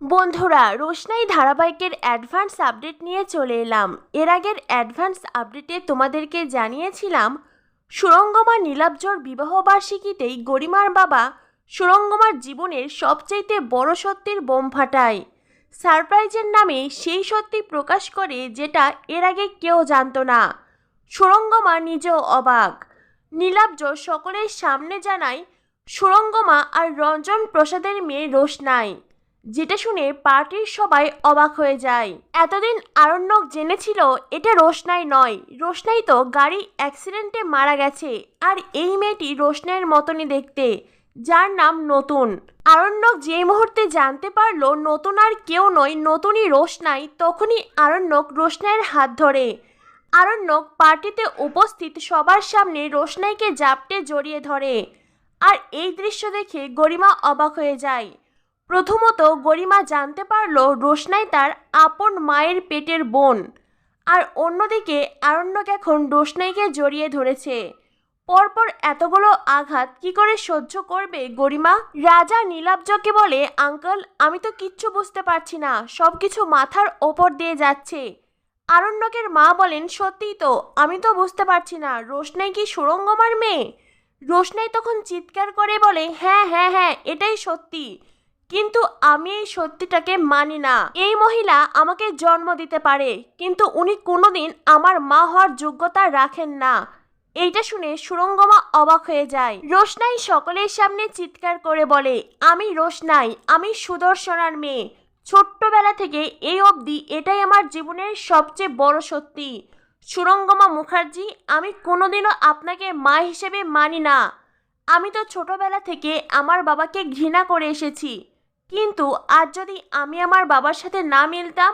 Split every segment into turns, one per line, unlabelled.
বন্ধুরা, রোশনাই ধারাবাহিকের advance update নিয়ে চলে এলাম। এর আগের অ্যাডভান্স আপডেটে তোমাদেরকে জানিয়েছিলাম, সুরঙ্গমা নীলাব্জর বিবাহবার্ষিকীতেই গরিমার বাবা সুরঙ্গমার জীবনের সবচাইতে বড় সত্যির বোম ফাটায়। সারপ্রাইজের নামে সেই সত্যি প্রকাশ করে যেটা এর আগে কেউ জানতো না। সুরঙ্গমা নিজেও অবাক। নীলাব্জ সকলের সামনে জানায়, সুরঙ্গমা আর রঞ্জন প্রসাদের মেয়ে রোশনাই। যেটা শুনে পার্টির সবাই অবাক হয়ে যায়। এতদিন আরণ্যক জেনেছিল এটা রোশনাই নয়। রোশনাই তো গাড়ি অ্যাক্সিডেন্টে মারা গেছে আর এই মেয়েটি রোশনাইয়ের মতনই দেখতে, যার নাম নতুন। আরণ্যক যে মুহূর্তে জানতে পারল নতুন আর কেউ নয়, নতুনই রোশনাই, তখনই আরণ্যক রোশনাইয়ের হাত ধরে। আরণ্যক পার্টিতে উপস্থিত সবার সামনে রোশনাইকে জাপটে জড়িয়ে ধরে। আর এই দৃশ্য দেখে গরিমা অবাক হয়ে যায়। প্রথমত গরিমা জানতে পারল রোশনাই তার আপন মায়ের পেটের বোন। আর অন্যদিকে আরণ্যক এখন রোশনাইকে জড়িয়ে ধরেছে। পরপর এতগুলো আঘাত কি করে সহ্য করবে গরিমা? রাজা নীলাব্জকে বলে, আঙ্কল, আমি তো কিচ্ছু বুঝতে পারছি না। সব কিছু মাথার ওপর দিয়ে যাচ্ছে। আরণ্যকের মা বলেন, সত্যিই তো, আমি তো বুঝতে পারছি না। রোশনাই কি সুরঙ্গমার মেয়ে? রোশনাই তখন চিৎকার করে বলে হ্যাঁ হ্যাঁ হ্যাঁ এটাই সত্যি। কিন্তু আমি এই সত্যিটাকে মানি না। এই মহিলা আমাকে জন্ম দিতে পারে, কিন্তু উনি কোনোদিন আমার মা হওয়ার যোগ্যতা রাখেন না। এইটা শুনে সুরঙ্গমা অবাক হয়ে যায়। রোশনাই সকলের সামনে চিৎকার করে বলে, আমি রোশনাই, আমি সুদর্শনার মেয়ে। ছোট্টবেলা থেকে এই অবধি এটাই আমার জীবনের সবচেয়ে বড় সত্যি। সুরঙ্গমা মুখার্জি, আমি কোনোদিনও আপনাকে মা হিসেবে মানি না। আমি তো ছোটবেলা থেকে আমার বাবাকে ঘৃণা করে এসেছি। কিন্তু আজ যদি আমি আমার বাবার সাথে না মিলতাম,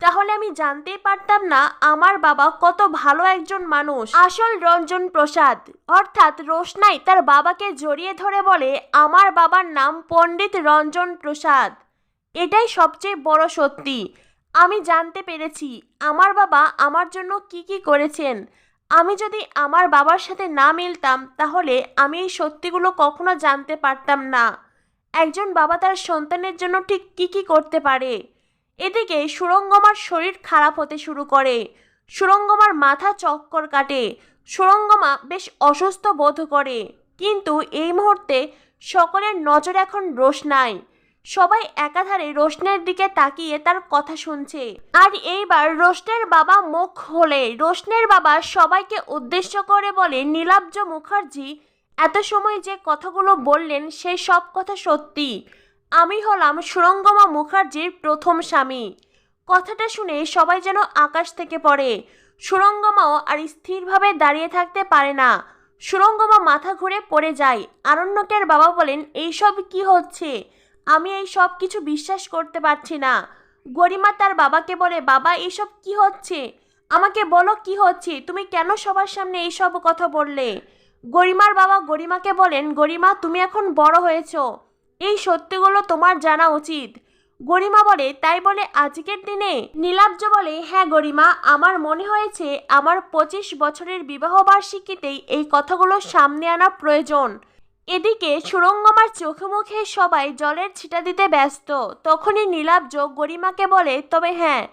তাহলে আমি জানতেই পারতাম না আমার বাবা কত ভালো একজন মানুষ। আসল রঞ্জন প্রসাদ, অর্থাৎ রোশনাই তার বাবাকে জড়িয়ে ধরে বলে, আমার বাবার নাম পণ্ডিত রঞ্জন প্রসাদ। এটাই সবচেয়ে বড় সত্যি। আমি জানতে পেরেছি আমার বাবা আমার জন্য কি কি করেছেন। আমি যদি আমার বাবার সাথে না মিলতাম, তাহলে আমি এই সত্যিগুলো কখনো জানতে পারতাম না। একজন বাবা তার সন্তানের জন্য ঠিক কি কি করতে পারে? এদিকে সুরঙ্গমার শরীর খারাপ হতে শুরু করে। সুরঙ্গমার মাথা চক্কর কাটে। সুরঙ্গমা বেশ অসুস্থ বোধ করে। কিন্তু এই মুহূর্তে সকলের নজর এখন রোশনাই। সবাই একাধারে রোশনের দিকে তাকিয়ে তার কথা শুনছে। আর এইবার রোশনের বাবা মুখ হলে রোশনের বাবা সবাইকে উদ্দেশ্য করে বলে, নীলাব্জ মুখার্জি সময় যে কথাগুলো বললেন সেই সব কথা সত্যি। আমি হলাম সুরঙ্গমা মুখার্জির প্রথম স্বামী। কথাটা শুনে সবাই যেন আকাশ থেকে পড়ে। সুরঙ্গমাও আর স্থিরভাবে দাঁড়িয়ে থাকতে পারে না। সুরঙ্গমা মাথা ঘুরে পড়ে যায়। আরণ্যকের বাবা বলেন, এইসব কি হচ্ছে? আমি এই সব কিছু বিশ্বাস করতে পারছি না। গরিমা তার বাবাকে বলে, বাবা, এইসব কি হচ্ছে? আমাকে বলো কি হচ্ছে? তুমি কেন সবার সামনে এইসব কথা বললে? গরিমার বাবা গরিমাকে বলেন, গরিমা, তুমি এখন বড় হয়েছো। এই সত্যিগুলো তোমার জানা উচিত। গরিমা বলে, তাই বলে আজকের দিনে? নীলাব্জ বলে হ্যাঁ গরিমা, আমার মনে হয়েছে আমার পঁচিশ বছরের বিবাহবার্ষিকীতেই এই কথাগুলো সামনে আনা প্রয়োজন। এদিকে সুরঙ্গমার চোখে মুখে সবাই জলের ছিটা দিতে ব্যস্ত। তখনই নীলাব্জ গরিমাকে বলে, তবে হ্যাঁ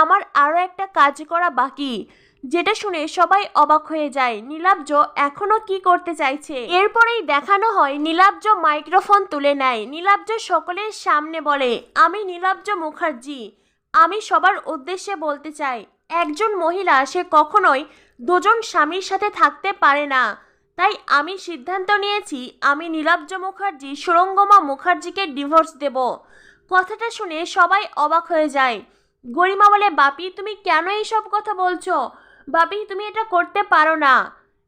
আমার আরও একটা কাজ করা বাকি। যেটা শুনে সবাই অবাক হয়ে যায়, নীলাব্জ এখনও কি করতে চাইছে? এরপরেই দেখানো হয়, নীলাব্জ মাইক্রোফোন তুলে নেয়। নীলাব্জ সকলের সামনে বলে, আমি নীলাব্জ মুখার্জি। আমি সবার উদ্দেশ্যে বলতে চাই, একজন মহিলা, সে কখনোই দুজন স্বামীর সাথে থাকতে পারে না। তাই আমি সিদ্ধান্ত নিয়েছি, আমি নীলাব্জ মুখার্জি, সুরঙ্গমা মুখার্জিকে ডিভোর্স দেব। কথাটা শুনে সবাই অবাক হয়ে যায়। গরিমা বলে, বাপি, তুমি কেন এইসব কথা বলছো? বাপি, তুমি এটা করতে পারো না।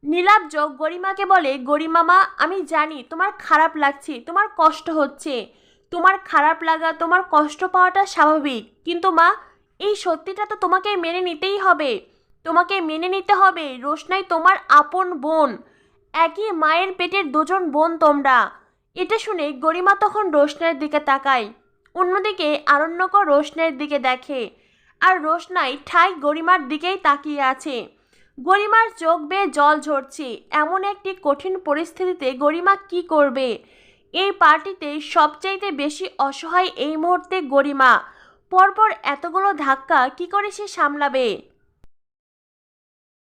নীলাব্জ গরিমাকে বলে গরিমামা আমি জানি তোমার খারাপ লাগছে, তোমার কষ্ট হচ্ছে। তোমার খারাপ লাগা, তোমার কষ্ট পাওয়াটা স্বাভাবিক। কিন্তু মা, এই সত্যিটা তো তোমাকে মেনে নিতেই হবে। তোমাকে মেনে নিতে হবে, রোশনাই তোমার আপন বোন। একই মায়ের পেটের দুজন বোন তোমরা। এটা শুনে গরিমা তখন রোশনের দিকে তাকায়। অন্যদিকে আরণ্যকর রোশনের দিকে দেখে, আর রোশনাই ঠাই গরিমার দিকেই তাকিয়ে আছে। গরিমার চোখ বেয়ে জল ঝরছে, এমন একটি কঠিন পরিস্থিতিতে গরিমা কি করবে? এই পার্টিতে সবচাইতে বেশি অসহায় এই মুহূর্তে গরিমা। পরপর এতগুলো ধাক্কা কি করে সে সামলাবে?